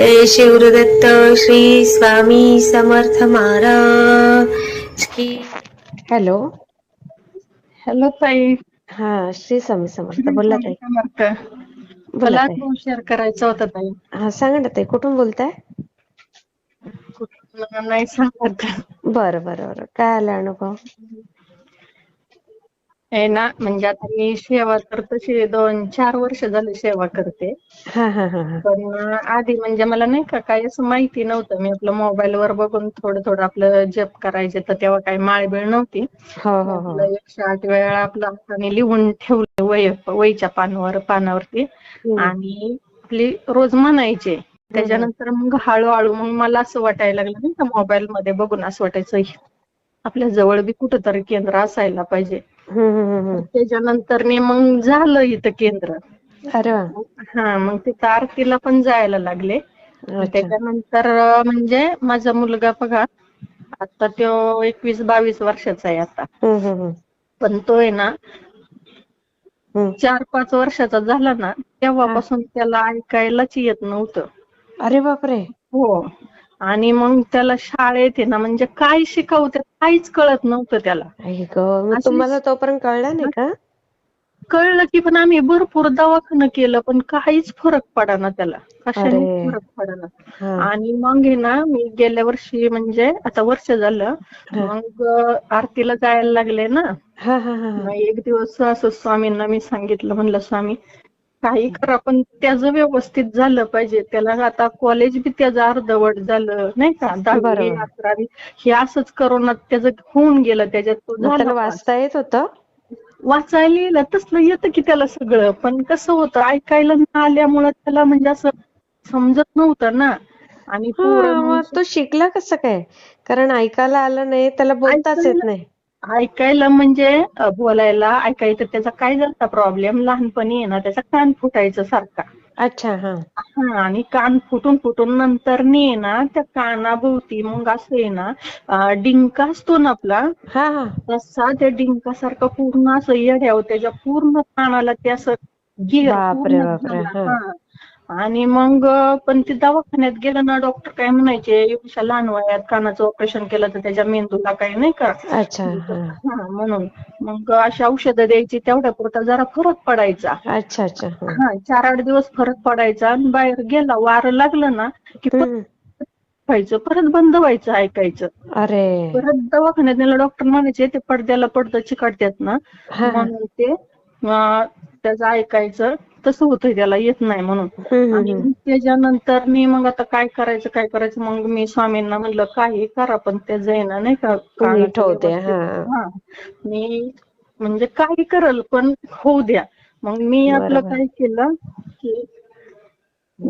जय शिवदत्त श्री स्वामी समर्थ महाराज की hello. Hello ताई. हा श्री स्वामी समर्थ. बोला ताई. समर्थ. बोला मला ताई. शेअर करायचा होता ताई. हा सांगा ना ताई कुठून बोलताय? कुठलं नाही सांगत. बरं बरं बरं. काय आला अनुभव? आहे ना म्हणजे आता मी सेवा तर तशी दोन चार वर्ष झाली सेवा करते. हा हा हा हा. पण आधी म्हणजे मला नाही का काही असं माहिती नव्हतं. मी आपलं मोबाईल वर बघून थोडं थोडं आपलं जप करायचे तर तेव्हा काही माळबीळ नव्हती. हो हो हो. आपलं एकशे आठ वेळा आपलं हाताने लिहून ठेवलं वय वहीच्या पानावर पानावरती. हम्म. आणि आपली रोज म्हणायचे. त्याच्यानंतर मग हळूहळू मग मला असं वाटायला लागलं नाही का मोबाईल मध्ये बघून असं वाटायचं "हि, आपल्या जवळ बी कुठंतरी केंद्र असायला पाहिजे. त्याच्यानंतर मग झालं इथं केंद्र. अरे हा मग तिथं आरतीला पण जायला लागले. त्याच्यानंतर म्हणजे माझा मुलगा बघा आता तो एकवीस बावीस वर्षाचा आहे आता. पण तो आहे ना. चार पाच वर्षाचा झाला ना तेव्हापासून त्याला ऐकायलाच येत नव्हतं. अरे बापरे. हो. आणि मग त्याला शाळेत आहे ना म्हणजे काय शिकवते काहीच कळत नव्हतं त्याला आई ग मग अशी- तुम्हाला तोपर्यंत कळलं नाही का कळलं की पण आम्ही भरपूर दवाखाना केलं पण काहीच फरक पडाना त्याला कशाने. फरक पडाना हा आणि मग आहे ना मी गेल्या वर्षी म्हणजे आता वर्ष झालं हा. मग आरतीला जायला लागले ना हा हा हा हा. मग एक दिवस असं स्वामींना मी सांगितलं म्हणलं स्वामी काही करा पण त्याचं व्यवस्थित झालं पाहिजे. त्याला आता कॉलेज बी त्याचं अर्धवट झालं नाही का? दहावी. अकरावी हे असंच करोनात त्याचं होऊन गेलं त्याच्यात तो झाला वाचता येत होतं? वाचायला लिहिलं तसलं येतं की त्याला सगळं पण कसं होतं ऐकायला न आल्यामुळं त्याला म्हणजे असं समजत नव्हतं ना. आणि तो शिकला कसं काय? कारण ऐकायला आलं नाही त्याला बोलताच येत नाही. ऐकायला म्हणजे बोलायला ऐकायचं त्याचा काय झाला प्रॉब्लेम लहानपणी आहे ना त्याचा कान फुटायचं सारखा अच्छा हा हा आणि कान फुटून फुटून नंतर आहे ना त्या कानाभोवती मग असं आहे ना डिंक असतो ना आपला हा हा तसा त्या डिंकासारखं पूर्ण असं येड्याव त्याच्या पूर्ण कानाला ते असं गिर बापरे, बापरे. हा. आणि मग पण ते दवाखान्यात गेलं ना डॉक्टर काय म्हणायचे एवढ्या लहान वयात कानाचं ऑपरेशन केलं तर त्याच्या मेंदूला काही नाही का? अच्छा हा. म्हणून. मग अशी औषधं द्यायची तेवढ्या पुरता जरा फरक पडायचा. अच्छा अच्छा हा. हा चार आठ दिवस फरक पडायचा आणि बाहेर गेला वारं लागलं ना की. व्हायचं परत बंद व्हायचं ऐकायचं. अरे. परत दवाखान्यात नेलं डॉक्टर म्हणायचे ते पडद्याला पडदा चिकटतात ना. म्हणून ते त्याचं ऐकायचं. तसं होतं त्याला येत नाही म्हणून. आणि त्याच्यानंतर मी मग आता काय करायचं काय करायचं मग मी स्वामींना म्हणलं काही करा पण त्याचं आहे ना नाही का हा. हा. मी म्हणजे काही करल पण होऊ द्या. मग मी आपलं. काय केलं की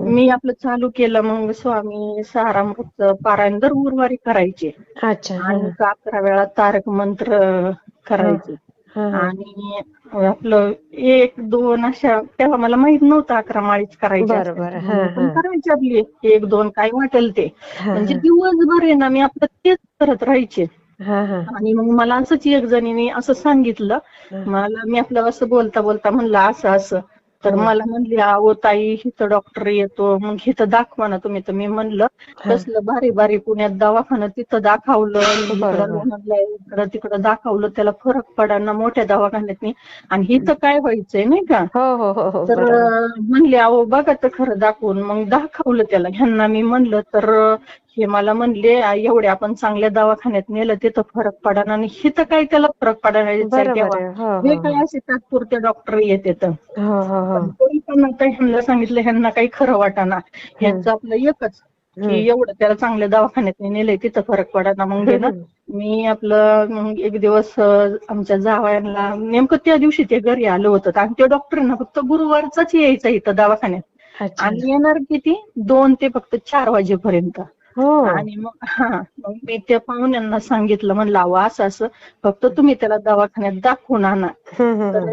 मी आपलं चालू केलं मग स्वामी सहारामृतचं पारायण दर गुरुवारी करायचे. अच्छा हा. आणि अकरा वेळा तारक मंत्र करायचे हा. हा आणि आपलं एक दोन अशा तेव्हा मला माहीत नव्हतं अकरा माळीच करायची. करायची आपली एक दोन काय वाटेल ते. म्हणजे दिवसभर आहे ना मी आपलं तेच करत राहायचे. आणि मग मला असंच एक जणीने असं सांगितलं. मला मी आपलं असं बोलता बोलता म्हणलं असं असं. तर हम्म. मला म्हणली अहो ताई इथं डॉक्टर येतो मग इथं दाखवा ना तुम्ही. तर मी म्हणलं हा. कसलं भारी भारी पुण्यात दवाखाना तिथं दाखवलं इकडं तिकडं दाखवलं त्याला फरक पडाना मोठ्या दवाखान्यात आणि इथं काय व्हायचंय नाही का? हो हो हो हो तर म्हणले अहो बघा तर खरं दाखवून. मग दाखवलं त्याला. ह्यांना मी म्हणलं तर हे मला म्हणले "आ, एवढ्या आपण चांगल्या दवाखान्यात नेलं तिथं फरक पडाना आणि हिथं काय त्याला फरक तेव्हा. आहे. हो हे हो काय असे तात्पुरते डॉक्टर येते तर हो हो हो. तरी पण आता ह्यांना सांगितलं ह्यांना काही खरं वाटाना. ह्यांचं आपलं एकच. की एवढं त्याला चांगल्या दवाखान्यात नेलंय तिथं फरक पडाना मग हे. मी आपलं एक दिवस आमच्या जावयांना नेमकं त्या दिवशी ते घरी आलं होतं. आणि ते डॉक्टर ना फक्त गुरुवारचाच यायचा इथं दवाखान्यात. आणि येणार किती? दोन ते फक्त चार वाजेपर्यंत. हो आणि मग हा मग मी त्या पाहुण्यांना सांगितलं म्हणलं अहो असं असं फक्त तुम्ही त्याला दवाखान्यात दाखवून आणा. तर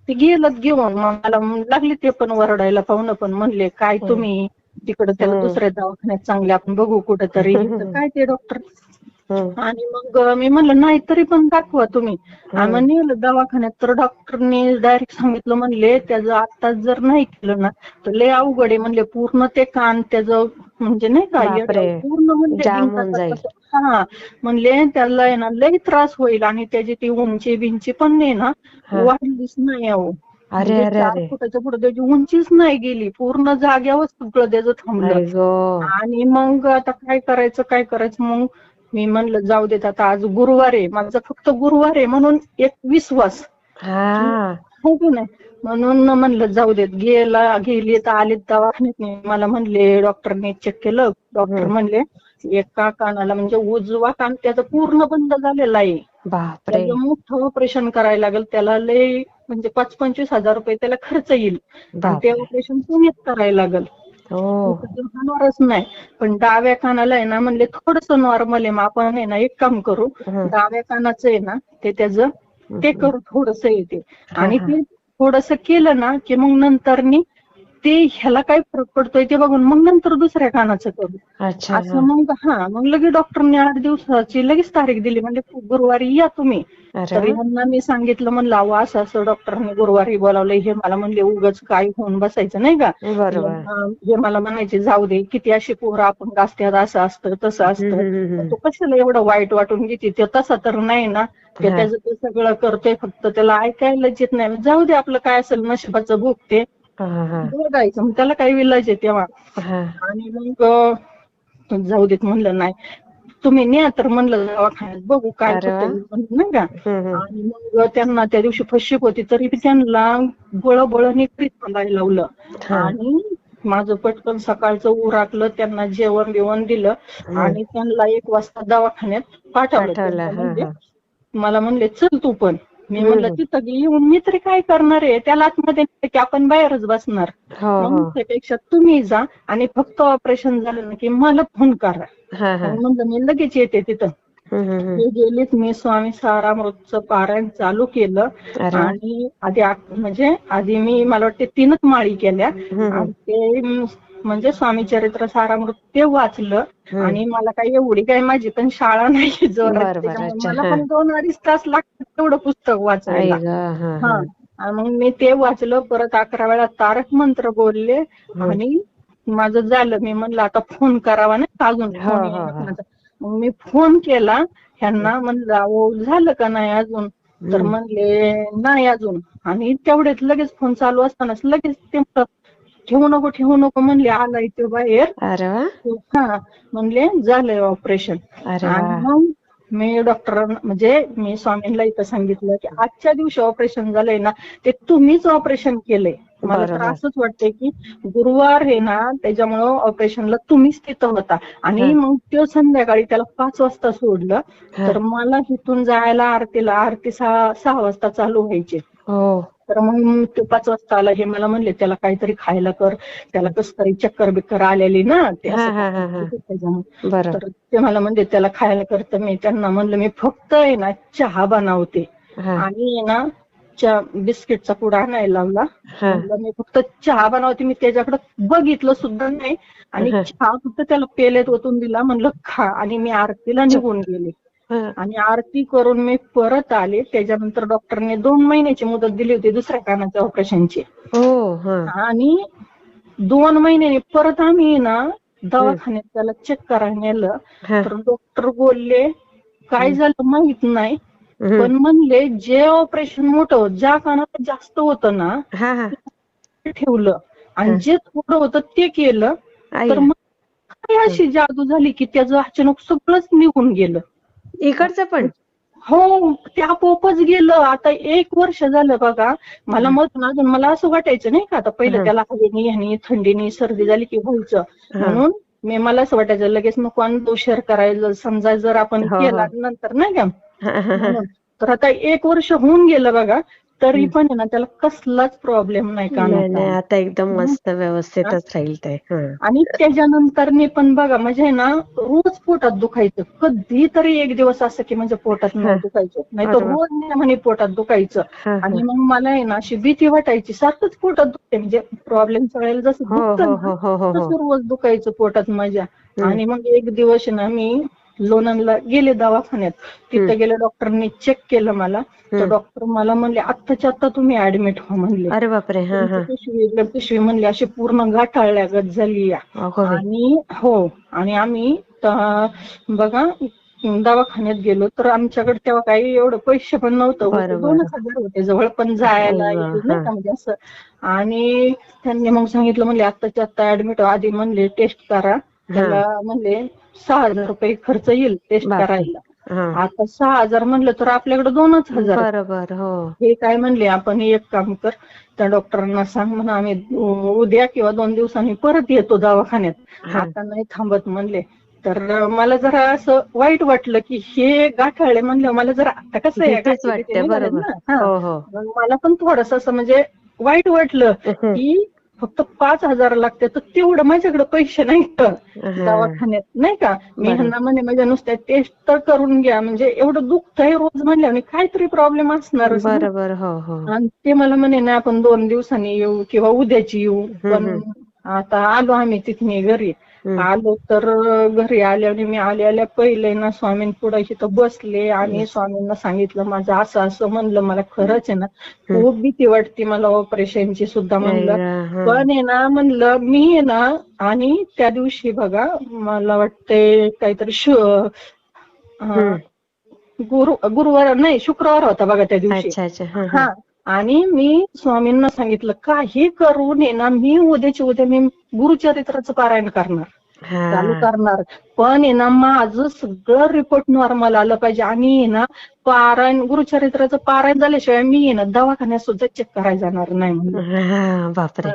ते गेलं घेऊन मग मला लागले ते पण वरडायला पाहुणं पण म्हणले काय तुम्ही? तिकडं त्याला. दुसऱ्या दवाखान्यात चांगले आपण बघू कुठं तरी इथं काय ते डॉक्टर. आणि मग मी म्हणलं नाही तरी पण दाखवा तुम्ही. मग नेलं दवाखान्यात तर डॉक्टरने डायरेक्ट सांगितलं म्हणले त्याचं आता जर नाही केलं ना तर लय अवघड आहे. म्हणले पूर्ण ते कान त्याचं म्हणजे नाही का पूर्ण म्हणजे हा. म्हणले त्याला आहे ना लय त्रास होईल आणि त्याची ती उंची बिंची पण नाही ना. वाढलीच नाही अहो. अरे म्हणजे अरे फुटाच्या पुढे त्याची उंचीच नाही गेली पूर्ण जाग्यावर सगळं त्याचं थांबलं. आणि मग आता काय करायचं काय करायचं? मग मी म्हणलं जाऊ देत आता आज गुरुवार आहे. माझा फक्त गुरुवार आहे म्हणून एक विश्वास. हा. की नाही? म्हणून म्हणलं जाऊ देत गेला गेली तर आले दवाखान्यात. मला म्हणले डॉक्टरने चेक केलं. डॉक्टर. म्हणले एका कानाला म्हणजे उजवा कान त्याचा पूर्ण बंद झालेला आहे. त्याचं मोठं ऑपरेशन करायला लागेल. त्याला लय म्हणजे पाच पंचवीस हजार रुपये त्याला खर्च येईल. ते ऑपरेशन पुण्यात करायला लागेल. होणारच नाही. पण डाव्या कानाला आहे ना म्हणले थोडस नॉर्मल आहे मग आपण आहे ना एक काम करू. डाव्या कानाचं आहे ना ते त्याचं ते. करू थोडस येते. आणि ते थोडस केलं ना की मग नंतरनी ते ह्याला काय फरक पडतोय ते बघून मग नंतर दुसऱ्या कानाचं करू. असं मग हा मग लगेच डॉक्टरने आठ दिवसाची लगेच तारीख दिली. म्हणजे गुरुवारी या तुम्ही. तर वा. ह्यांना मी सांगितलं म्हणलं अहो असं असं डॉक्टरने गुरुवारी बोलावलंय. हे मला म्हणले उगाच काय होऊन बसायचं नाही का? हे मला म्हणायचे जाऊ दे किती अशी पोरं आपण गाजत्यात असं असतं तसं असतं. तो कशाला एवढं वाईट वाटून घेते? ते तसा तर नाही ना. ते. त्याचं ते सगळं करतोय फक्त त्याला ऐकायलाच येत नाही. जाऊ दे आपलं काय असेल नशिबाचं भोग मग त्याला काही विलाज आहे तेव्हा. आणि मग जाऊ देत म्हणलं नाही तुम्ही न्या तर म्हणलं दवाखान्यात बघू काय नाही का. आणि मग त्यांना त्या दिवशी फशीप होती तरी त्यांना बळ बळ निकृत सांगायला लावलं. आणि माझं पटकन सकाळचं उराकलं त्यांना जेवण बिवण दिलं. आणि त्यांना एक वाजता दवाखान्यात पाठवलं म्हणजे मला म्हणले चल तू पण. मी. म्हणलं तिथं येऊन मी तरी काय करणार आहे? त्याला आतमध्ये की आपण बाहेरच बसणार. हो हो. त्यापेक्षा तुम्ही जा आणि फक्त ऑपरेशन झालं ना की मला फोन करा. म्हणलं मी लगेच येते तिथं. गेलीत मी स्वामी सारामृतचं पारायण चालू केलं. आणि आधी म्हणजे आधी मी मला वाटते तीनच माळी केल्या. आणि ते म्हणजे स्वामी चरित्र सारामृत ते वाचलं. आणि मला काही एवढी काही माझी पण शाळा नाही जोरात. मला. पण दोन अडीच तास लागतात तेवढं पुस्तक वाचायला. हा मग मी ते वाचलं परत अकरा वेळा तारक मंत्र बोलले. आणि माझं झालं. मी म्हणलं आता फोन करावा ना अजून. मग मी फोन केला. ह्यांना म्हणलं अहो झालं का नाही अजून? तर. म्हणले नाही अजून. आणि तेवढ्यात लगेच फोन चालू असतानाच लगेच ते ठेवू नको ठेवू नको म्हणले आलाय ते बाहेर. अरे वा. हा म्हणले झालंय ऑपरेशन अरे आणि वा. मग मी डॉक्टर म्हणजे मी स्वामींना इथं सांगितलं की आजच्या दिवशी ऑपरेशन झालंय ना ते तुम्हीच ऑपरेशन केलंय. मला तर. असंच वाटतंय की गुरुवार आहे ना त्याच्यामुळं ऑपरेशनला तुम्हीच तिथं होता. आणि हा. मग तो संध्याकाळी त्याला पाच वाजता सोडलं. हा. तर मला तिथून जायला आरतीला आरती सहा सहा वाजता चालू व्हायची. हो. तर मग ते पाच वाजता आला हे मला म्हणले त्याला काहीतरी खायला कर त्याला कस तरी चक्कर बिक्कर आलेली ना ते तर ते मला म्हणले त्याला खायला करतं मी त्यांना म्हणलं मी फक्त आहे ना चहा बनवते. आणि ना च्या बिस्किटचा पुडा आणायला लावला. मी फक्त चहा बनवते मी त्याच्याकडे बघितलं सुद्धा नाही. आणि. चहा फक्त त्याला पेलेत ओतून दिला म्हणलं खा. आणि मी आरतीला निघून गेले. आणि आरती करून मी परत आले. त्याच्यानंतर डॉक्टरने दोन महिन्याची मुदत दिली होती दुसऱ्या कानाच्या ऑपरेशनची हो हा. आणि दोन महिन्याने परत आम्ही ना दवाखान्यात त्याला चेक करायला नेलं. तर डॉक्टर बोलले काय झालं माहीत नाही. पण म्हणले जे ऑपरेशन मोठं होतं, ज्या कानात जास्त होतं ना हा हा. ठेवलं. आणि. जे थोडं होतं ते केलं. तर मग काय अशी जादू झाली की त्याचं अचानक सगळंच निघून गेलं. इकडचं पण हो ते आपोआपच गेलं आता एक वर्ष झालं बघा मला मत अजून मला असं वाटायचं नाही का आता पहिलं. त्याला हवेनी ह्यानी थंडीनी सर्दी झाली की व्हायचं. म्हणून मी मला असं वाटायचं लगेच नको अनुभव शेअर करायला समजा जर आपण हो, हो. केला नंतर नाही का. तर आता एक वर्ष होऊन गेलं बघा तरी पण आहे ना त्याला कसलाच प्रॉब्लेम नाही नाही नाही कानाचा आता एकदम मस्त व्यवस्थितच राहील ते. हं. आणि त्याच्यानंतर मी पण बघा म्हणजे आहे ना रोज पोटात दुखायचं. कधी तरी एक दिवस असं की म्हणजे पोटात हा. दुखायचं. नाही तर. रोज नाही म्हणे पोटात दुखायचं. हं, आणि हं. मग मला आहे ना अशी भीती वाटायची. सारखंच पोटात दुखते. म्हणजे प्रॉब्लेमच्या वेळेला जसं हो दुखतं हो ना हो हो हो हो. रोज दुखायचं पोटात माझ्या. आणि मग एक दिवस आहे ना मी लोणंदला गेले दवाखान्यात. तिथे. गेले डॉक्टरनी चेक केलं मला. तर. डॉक्टर मला म्हणले आत्ताच्या आत्ता तुम्ही ऍडमिट व्हा म्हणले. अरे बापरे हा हा. पिशवी पिशवी म्हणली अशी पूर्ण गाठाळल्यागत झाली या. अगो बाई. आणि हो आणि आम्ही बघा दवाखान्यात गेलो. तर आमच्याकडे तेव्हा काही एवढं पैसे पण नव्हतं. दोनच हजार होते जवळ पण जायला म्हणजे असं. आणि त्यांनी मग सांगितलं म्हणले आत्ताच्या आत्ता ऍडमिट आधी म्हणले टेस्ट करा. त्याला म्हणले सहा हजार रुपये खर्च येईल टेस्ट. करायला. आता सहा हजार म्हणलं तर आपल्याकडे दोनच हजार. बरोबर हो हे काय म्हणले आपण एक काम कर त्या डॉक्टरांना सांग म्हणा आम्ही उद्या किंवा दोन दिवसांनी परत येतो दवाखान्यात. आता नाही थांबत म्हणले तर मला जरा असं वाईट वाटलं की हे गाठाळे म्हणलं मला जरा आता कसं आहे. हा. हो मला पण थोडस असं म्हणजे वाईट वाटलं. की फक्त पाच हजार लागते तर तेवढं माझ्याकडे पैसे नाही तर. दवाखान्यात नाही का मी. ह्यांना म्हणे माझ्या नुसत्या टेस्ट तर करून घ्या म्हणजे एवढं दुखतंय रोज म्हणलं आणि काहीतरी प्रॉब्लेम. बरोबर हो हो आणि ते मला म्हणे ना आपण दोन दिवसांनी येऊ किंवा उद्याची येऊ पण. आता आलो आम्ही तिथने घरी. आलो तर घरी आल्याने मी आल्या आल्या पहिले ना स्वामीं पुढे तिथं बसले आणि स्वामींना सांगितलं माझं असं असं म्हणलं मला खरंच आहे ना खूप भीती वाटते मला ऑपरेशनची सुद्धा म्हणलं. पण आहे ना म्हणलं मी आहे ना आणि त्या दिवशी बघा मला वाटते काहीतरी शु. गुरु गुरुवार नाही शुक्रवार होता बघा त्या दिवशी. हा, आणि मी स्वामींना सांगितलं काही करून आहे ना मी उद्याची उद्या मी गुरुचरित्राचं पारायण करणार. चालू करणार. पण आहे ना माझं सगळं रिपोर्ट नॉर्मल आलं पाहिजे. आणि आहे ना पारायण गुरुचरित्राचं पारायण झाल्याशिवाय मी आहे ना दवाखान्यात सुद्धा चेक करायला जाणार नाही म्हणलं. हा, बापरे.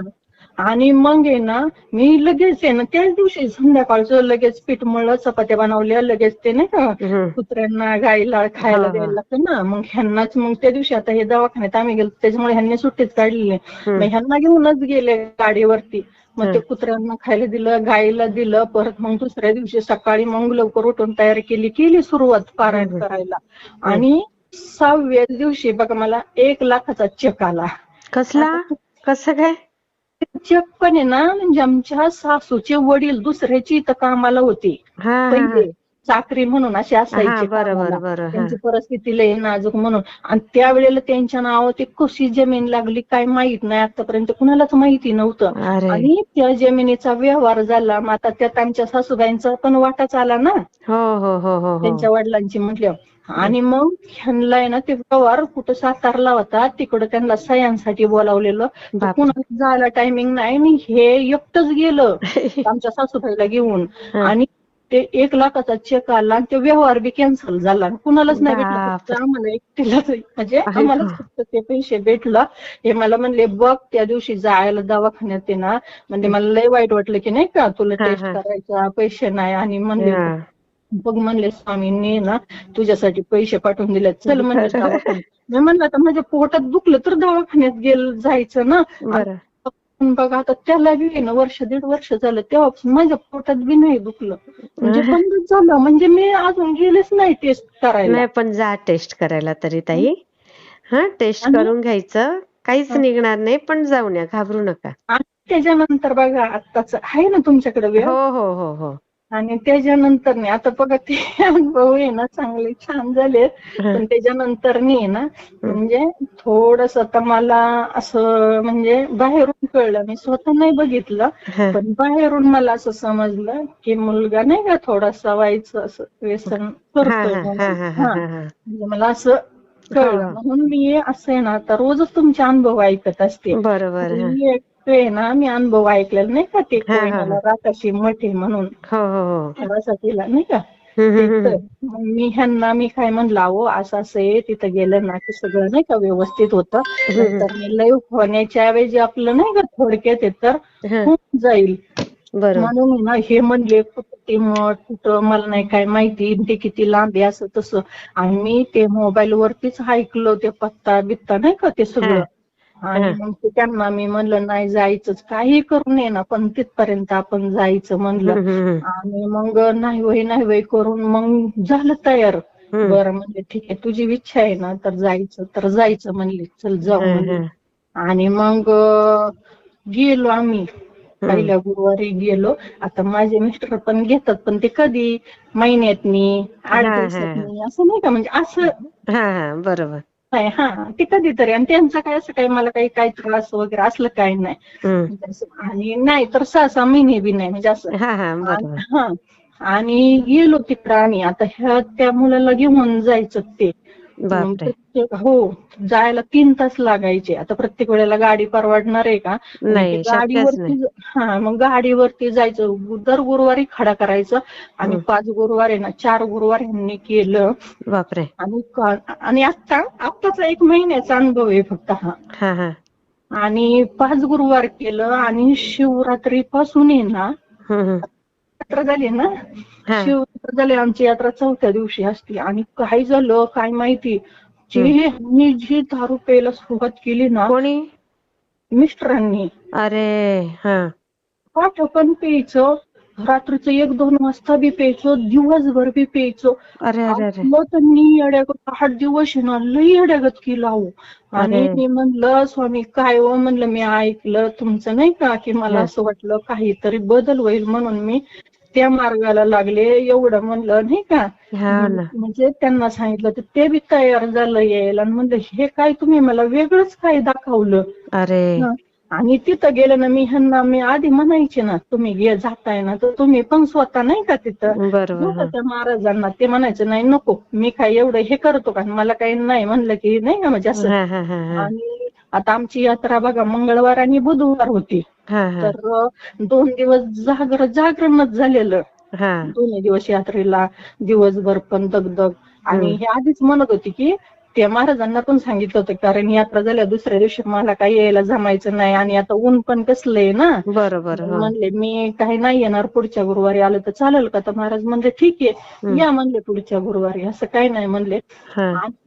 आणि मग आहे ना मी लगेच आहे ना त्याच दिवशी संध्याकाळचं लगेच पीठ मळलं चपात्या बनवल्या लगेच ते नाही का. कुत्र्यांना गाईला खायला. द्यायला लागतं ना. मग ह्यांनाच मग त्या दिवशी आता हे दवाखान्यात आम्ही गेलो त्याच्यामुळे ह्यांनी सुट्टीच काढलेली. मग ह्यांना घेऊनच गेले गाडीवरती. मग ते. कुत्र्यांना खायला दिलं गाईला दिलं परत मग दुसऱ्या दिवशी सकाळी मग लवकर उठून तयारी केली केली सुरुवात पारायण. करायला. आणि सहाव्या दिवशी बघा मला एक लाखाचा चेक आला. कसला? कसं काय? चेक पण आहे ना म्हणजे आमच्या सासूचे वडील दुसऱ्याची इथं कामाला होते. पहिले. चाकरी म्हणून हा असायचे बरोबर कामाला. बरोबर त्यांची परिस्थिती लय नाजूक म्हणून. आणि त्यावेळेला त्यांच्या नावावर ते कशी जमीन लागली काय माहीत नाही. आतापर्यंत कुणालाच माहिती नव्हतं. आणि त्या जमिनीचा व्यवहार झाला. मग आता त्यात आमच्या सासूबाईंचा पण वाटाच आला ना. हो हो हो हो हो. त्यांच्या वडिलांची म्हटलं आणि मग ह्यांना आहे ना ते व्यवहार कुठं सातारला होता तिकडं त्यांना सह्यांसाठी बोलावलेलं. कुणाला जायला टायमिंग नाही. आणि हे एकटंच गेलं. आमच्या सासूबाईला घेऊन. आणि ते एक लाखाचा चेक आला आणि ते व्यवहार बी कॅन्सल झाला आणि कुणालाच नाही भेटलं फक्त. आम्हाला एकटीलाच म्हणजे आम्हालाच. फक्त ते पैसे भेटलं हे मला म्हणले बघ त्या दिवशी जायला दवाखान्यात ते ना म्हणजे मला लय वाईट वाटलं की नाही का तुला टेस्ट. करायचा पैसे नाही आणि म्हणले. बघ म्हणले स्वामींनी ना तुझ्यासाठी पैसे पाठवून दिले चल म्हणले. दवाखान्यात मी म्हणलं आता माझ्या पोटात दुखलं तर दवाखान्यात गेल जायचं ना बघा आता त्याला बी ना वर्ष दीड वर्ष झालं तेव्हापासून माझ्या पोटात बी नाही दुखलं. म्हणजे बंदच झालं. म्हणजे मी अजून गेलेच नाही टेस्ट करायला. नाही पण जा टेस्ट करायला तरी ताई. हा टेस्ट आणि- करून घ्यायचं. काहीच निघणार नाही पण जाऊन या. घाबरू नका. त्याच्यानंतर बघा आत्ताच आहे ना तुमच्याकडे वेळ? हो हो हो हो. आणि त्याच्यानंतर नाही. आता बघा ते अनुभव आहे ना चांगले छान झाले. पण त्याच्यानंतर नाही ना. म्हणजे थोडस आता मला असं म्हणजे बाहेरून कळलं. मी स्वतः नाही बघितलं. पण बाहेरून मला असं समजलं की मुलगा नाही का थोडासा व्हायचं असं व्यसन करतोय हा. म्हणजे. मला असं कळलं. म्हणून मी असं आहे ना आता रोजच तुमचे अनुभव ऐकत असते. बरोबर एक आहे ना मी अनुभव ऐकलेला नाही का ते हा, हा, हा. कोयनाला राकाशी मठे म्हणून? हो हो हो. थोडासा नाही का? हम्म, हम्म, हम्म. तिथं. मग मी ह्यांना मी काय म्हणलं अहो असं असं आहे तिथं गेलं ना की सगळं नाही का व्यवस्थित होतं. नंतर मी लय होण्याच्या ऐवजी आपलं नाही का थोडक्यात आहे तर हा. होऊन जाईल. बरोबर म्हणून आहे ना हे म्हणले कुठं ते मठ कुठं मला नाही काय माहिती ते किती लांब आहे असं तसं. आणि मी ते मोबाईल वरतीच ऐकलं ते पत्ता बित्ता नाही का ते सगळं. आणि. मग ते त्यांना मी म्हणलं नाही जायचंच. काही करून ये ना पण तिथपर्यंत आपण जायचं म्हणलं. आणि मग नाही वय नाही वय करून मग झालं तयार. बरं म्हणजे ठीक आहे तुझी इच्छा आहे ना तर जायचं तर जायचं म्हणली चल जाऊ. आणि मग गेलो आम्ही. पहिल्या गुरुवारी गेलो. आता माझे मिस्टर पण घेतात पण ते कधी? महिन्यातनी आठ दिवसातनी असं नाही का? म्हणजे असं बरोबर. नाही हा ते कधीतरी आणि त्यांचं काय असं काही मला काही काही त्रास वगैरे असलं काही नाही. आणि नाही तर सहा सहा महिने बी नाही. म्हणजे असं. हा आणि गेलो तिकडं आणि आता ह्या त्या मुलाला घेऊन जायचं ते. हो जायला तीन तास लागायचे. आता प्रत्येक वेळेला गाडी परवडणार आहे का? मग नाही, गाडीवरती हा मग गाडीवरती जायचं. दर गुरुवारी खडा करायचं. आणि हम्म. पाच गुरुवार आहे ना चार गुरुवार ह्यांनी केलं. बापरे. आणि आणि आता आत्ताचा एक महिन्याचा अनुभव आहे फक्त हा. हा हा. आणि पाच गुरुवार केलं आणि शिवरात्री पासून आहे ना. यात्रा झाली ना. शिवरात्र झाली आमची यात्रा चौथ्या दिवशी असते. आणि काय झालं काय माहिती? जे मी जी दारू प्यायला सुरुवात केली ना कोणी? मिस्टरांनी. अरे हा. पाठ पण प्यायचं रात्रीचं एक दोन वाजता बी प्यायचं दिवसभर बी प्यायचं. अरे अरे मी येड्यागत आठ दिवस आहे ना लई येड्यागत केला हो आणि. मी म्हणलं स्वामी काय हो? म्हणलं मी ऐकलं तुमचं नाही का की मला. असं वाटलं काहीतरी बदल होईल म्हणून मी त्या मार्गाला लागले एवढं म्हणलं नाही का? हा म्हणजे त्यांना सांगितलं तर ते बी तयार झालं यायला आणि म्हणलं हे काय तुम्ही मला वेगळंच काय दाखवलं? अरे. आणि तिथं गेलं ना मी ह्यांना मी आधी म्हणायचे ना तुम्ही गे जाताय ना तर तुम्ही पण स्वतः नाही का तिथं. त्या महाराजांना? ते म्हणायचं नाही नको. मी काय एवढं हे करतो का? मला काही नाही म्हणलं की नाही का म्हणजे असं. आणि आता आमची यात्रा बघा मंगळवार आणि बुधवार होती. तर दोन दिवस जागर जागरणच झालेलं. दोन्ही दिवस यात्रेला दिवसभर पण दगदग. आणि. हे आधीच म्हणत होती की त्या महाराजांना पण सांगितलं होतं कारण यात्रा झाल्या दुसऱ्या दिवशी मला काही यायला जमायचं नाही आणि आता ऊन पण कसलं आहे ना. बरोबर म्हणले मी काही नाही येणार पुढच्या गुरुवारी आलं तर चालेल का? तर महाराज म्हणले ठीक आहे. या म्हणले पुढच्या गुरुवारी. असं काही नाही म्हणले.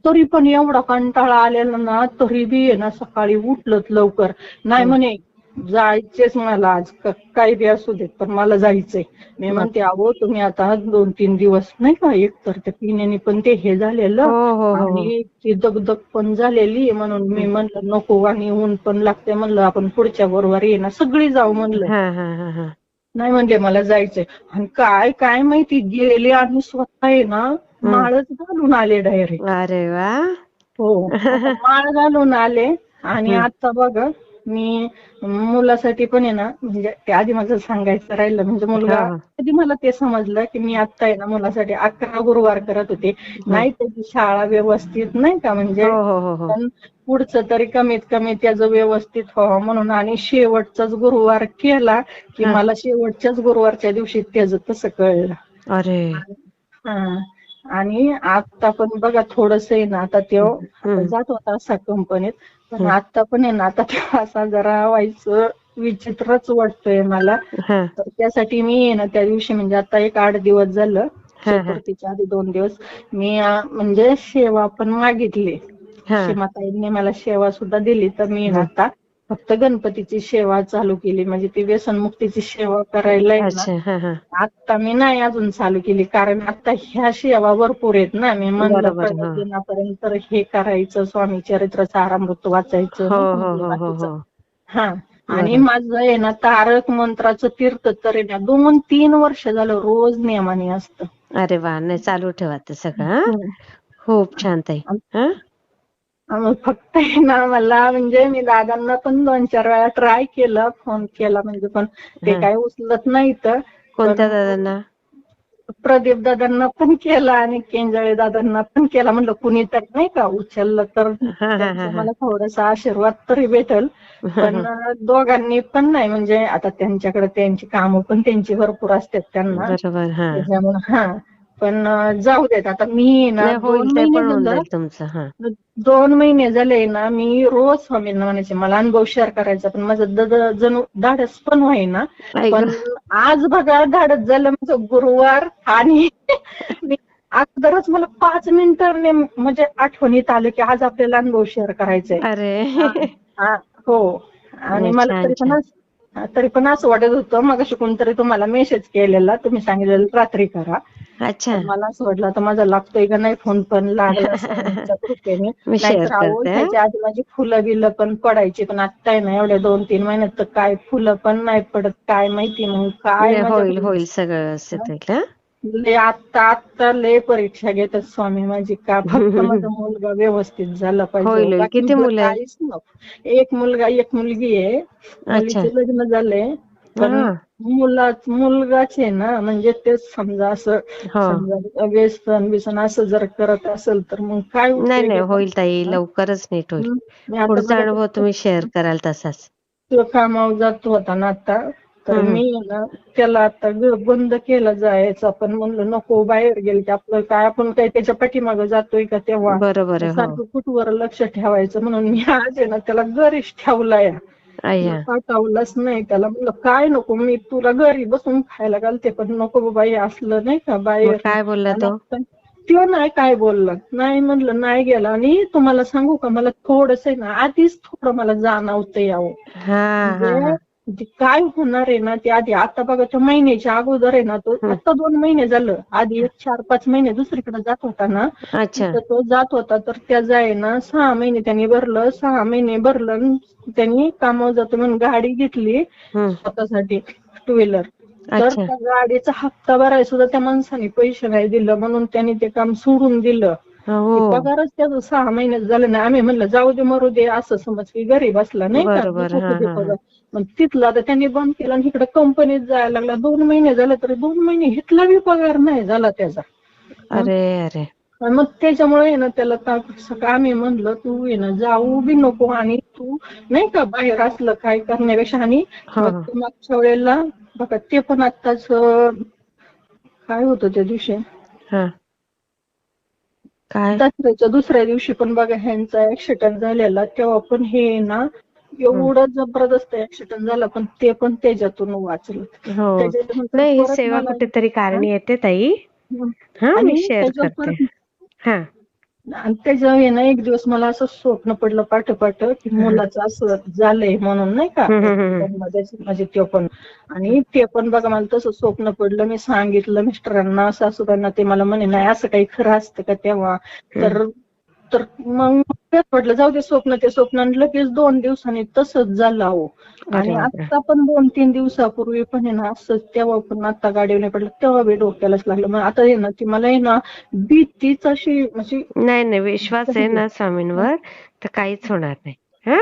तरी पण एवढा कंटाळा आलेला ना तरी बी ना सकाळी उठलत लवकर. नाही म्हणे जायचेच मला आज. काही बी असू देत पण मला जायचंय. मी म्हणते अहो तुम्ही आता दोन तीन दिवस नाही का एक तर त्या पिण्याने पण ते हे झालेलं हो हो हो. आणि ती दगदग पण झालेली म्हणून मी म्हणलं नको आणि ऊन पण लागते म्हणलं आपण पुढच्या गुरुवारी ये ना सगळी जाऊ म्हणलं. नाही म्हणले मला जायचंय. आणि काय काय माहिती गेले आणि स्वतः आहे ना माळच घालून आले डायरेक्ट. अरे वा. हो माळ घालून आले आणि आता बघ मी मुलासाठी पण आहे ना म्हणजे ते आधी माझं सांगायचं राहिलं म्हणजे मुलगा. कधी मला ते समजलं की मी आता आहे ना मुलासाठी अकरा गुरुवार करत होते. नाही त्याची शाळा व्यवस्थित नाही का म्हणजे हो हो हो पण पुढचं तरी कमीत कमी त्याचं व्यवस्थित व्हावं म्हणून आणि शेवटचाच गुरुवार केला की. मला शेवटच्याच गुरुवारच्या दिवशी त्याचं तसं कळलं. अरे. हा. आणि आता पण बघा थोडस आहे ना आता तो. जात होता असा कंपनीत पण आता पण आहे ना आता तो असा जरा व्हायचं विचित्रच वाटतोय मला. हा. तर त्यासाठी मी आहे ना त्या दिवशी म्हणजे आता एक आठ दिवस झालं हा, हा. चतुर्थीच्या आधी दोन दिवस मी अं, म्हणजे सेवा पण मागितली. हा. सीमाताईंनी मला सेवा सुद्धा दिली तर मी ना आता फक्त गणपतीची सेवा चालू केली. म्हणजे ती व्यसनमुक्तीची सेवा करायला आता मी नाही अजून चालू केली. कारण आता ह्या सेवा भरपूर आहेत ना. मी म्हणलं हा. करायचं स्वामी चरित्र सारामृत वाचायचं. हो हो हो हो आणि माझं आहे ना तारक मंत्राचं तीर्थ तर ना दोन तीन वर्ष झालं रोज नियमाने असतं. अरे वा नाही चालू ठेवा सगळं? खूप छान ताई फक्त आहे ना मला म्हणजे मी दादांना पण दोन चार वेळा ट्राय केलं फोन केला म्हणजे पण ते हा. काय उचलत नाही तर कोणत्या दादांना? प्रदीप दादांना पण केला आणि केंजळे दादांना पण केला. म्हणलं कुणीतरी नाही का उचललं तर. मला थोडासा आशीर्वाद तरी भेटल. पण दोघांनी पण नाही म्हणजे आता त्यांच्याकडे त्यांची कामं पण त्यांची भरपूर असतात त्यांना. त्याच्यामुळे हा. पण जाऊ देत. आता मी ना दोन महिने तुमचं हा. दोन महिने झाले ना मी रोज स्वामींना म्हणायचे मला अनुभव शेअर करायचा पण माझं जणू धाडस पण ऐक पण आज बघा धाडस झालं माझं गुरुवार आणि अगोदरच मला पाच मिनिटांनी म्हणजे आठवणीत आलं की आज आपल्याला अनुभव शेअर करायचंय. अरे. हा, हो आणि नाही, मला तरी पण तरी पण असं वाटत होतं मग कोणतरी तुम्हाला मेसेज केलेला तुम्ही सांगितलेलं रात्री करा. अच्छा. मला असं वाटलं आता माझा लागतोय का नाही फोन पण लागला कृपेने. त्याच्या आधी माझी फुलं बिलं पण पडायची पण आता ना एवढ्या दोन तीन महिन्यात तर काय फुलं पण नाही पडत काय माहिती मग काय होईल होईल सगळं व्यवस्थित होईल हा? लय आता आता लय परीक्षा घेतात स्वामी माझी का फक्त माझा मुलगा व्यवस्थित झाला पाहिजे. किती मुलं एक मुलगा एक मुलगी आहे. मुलीचे लग्न झाले पण. मुला मुलगाच आहे ना म्हणजे तेच समजा असं समजा व्यसन बिसन असं जर करत असेल तर मग काय नाही नाही? होईल ताई लवकरच नीट होईल. पुढचा अनुभव तुम्ही शेअर कराल तसाच. तो कामावर जात होता ना आता तर. मी ना त्याला आता बंद केलं जायचं आपण म्हणलं नको बाहेर गेल की आपलं काय आपण काय त्याच्या पाठीमागं जातोय का तेव्हा? बरोबर हो. कुठवर लक्ष ठेवायचं म्हणून मी आज आहे ना त्याला घरीच ठेवलाय. पाठवलंच नाही त्याला. म्हणलं काय नको मी तुला घरी बसून खायला घालते पण नको बाबा हे असलं नाही का बाहेर. काय बोलला तो? तो नाही काय बोलला. नाही म्हणलं नाही गेला. आणि तुम्हाला सांगू का मला थोडस आहे ना आधीच थोडं मला जाणवतं यावं काय होणार आहे ना ते आधी आता बघा त्या महिन्याच्या अगोदर आहे ना तो आता दोन महिने झालं. आधी एक चार पाच महिने दुसरीकडे जात होता ना. अच्छा. तर तो जात होता तर त्याचा आहे ना सहा महिने त्यांनी भरलं सहा महिने भरलं त्यांनी कामावर जातो म्हणून गाडी घेतली स्वतःसाठी टू व्हीलर तर त्या गाडीचा हप्ता भरायला सुद्धा त्या माणसाने पैसे नाही दिलं म्हणून त्यांनी ते काम सोडून दिलं. हो. पगारच त्याचं सहा महिन्यात झालं नाही आम्ही म्हणलं जाऊ दे मरू दे. असं समज की घरी बसला नाही का बरोबर, दुखत हा, होते. पगार. मग तिथला तर त्यांनी बंद केलं आणि इकडे कंपनीत जायला लागला. दोन महिने झाले तरी दोन महिने हिथला बी पगार नाही झाला त्याचा. अरे अरे. आणि मग त्याच्यामुळे आहे ना त्याला ता- आम्ही म्हणलं तू आहे ना जाऊ बी नको आणि तू नाही का बाहेर असलं काय करण्यापेक्षा आणि हा, मग हा. ते मागच्या वेळेला बघा ते पण आत्ताच अं, काय होतं त्या दिवशी? हा. काय? दसऱ्याच्या दुसऱ्या दिवशी पण बघा ह्यांचा ऍक्सिडेंट झालेला. तेव्हा पण हे ना एवढं जबरदस्त ऍक्सिडेंट झाला पण ते पण त्याच्यातून वाचलं. हो. त्याच्यानंतर नाही ही परत सेवा मला- कुठेतरी कारणी येते ताई. हं. मी आणि शेअर त्याच्यावर करते. परत- हा. आणि त्याच्यावर ना एक दिवस मला असं स्वप्न पडलं पाठ पाठ की मुलाचं असं झालंय म्हणून नाही का? म्हणजे ते पण. आणि ते पण बघा मला तसं स्वप्न पडलं. मी सांगितलं मिस्टरांना सासूबाईंना ते मला म्हणे नाही असं काही खरं असतं का तेव्हा? तर तर मग म्हटलं जाऊ दे स्वप्न ते स्वप्न आणि लगेच दोन दिवसांनी तसंच झालं अहो. आणि. आता पण दोन तीन दिवसापूर्वी पण आहे ना असं तेव्हा पण आता गाडीवर पडलं तेव्हा बी डोक्यालाच लागलं. मग आता आहे ना ती मला आहे ना भीतीच अशी म्हणजे नाही नाही विश्वास आहे ना स्वामींवर तर काहीच होणार नाही. हा.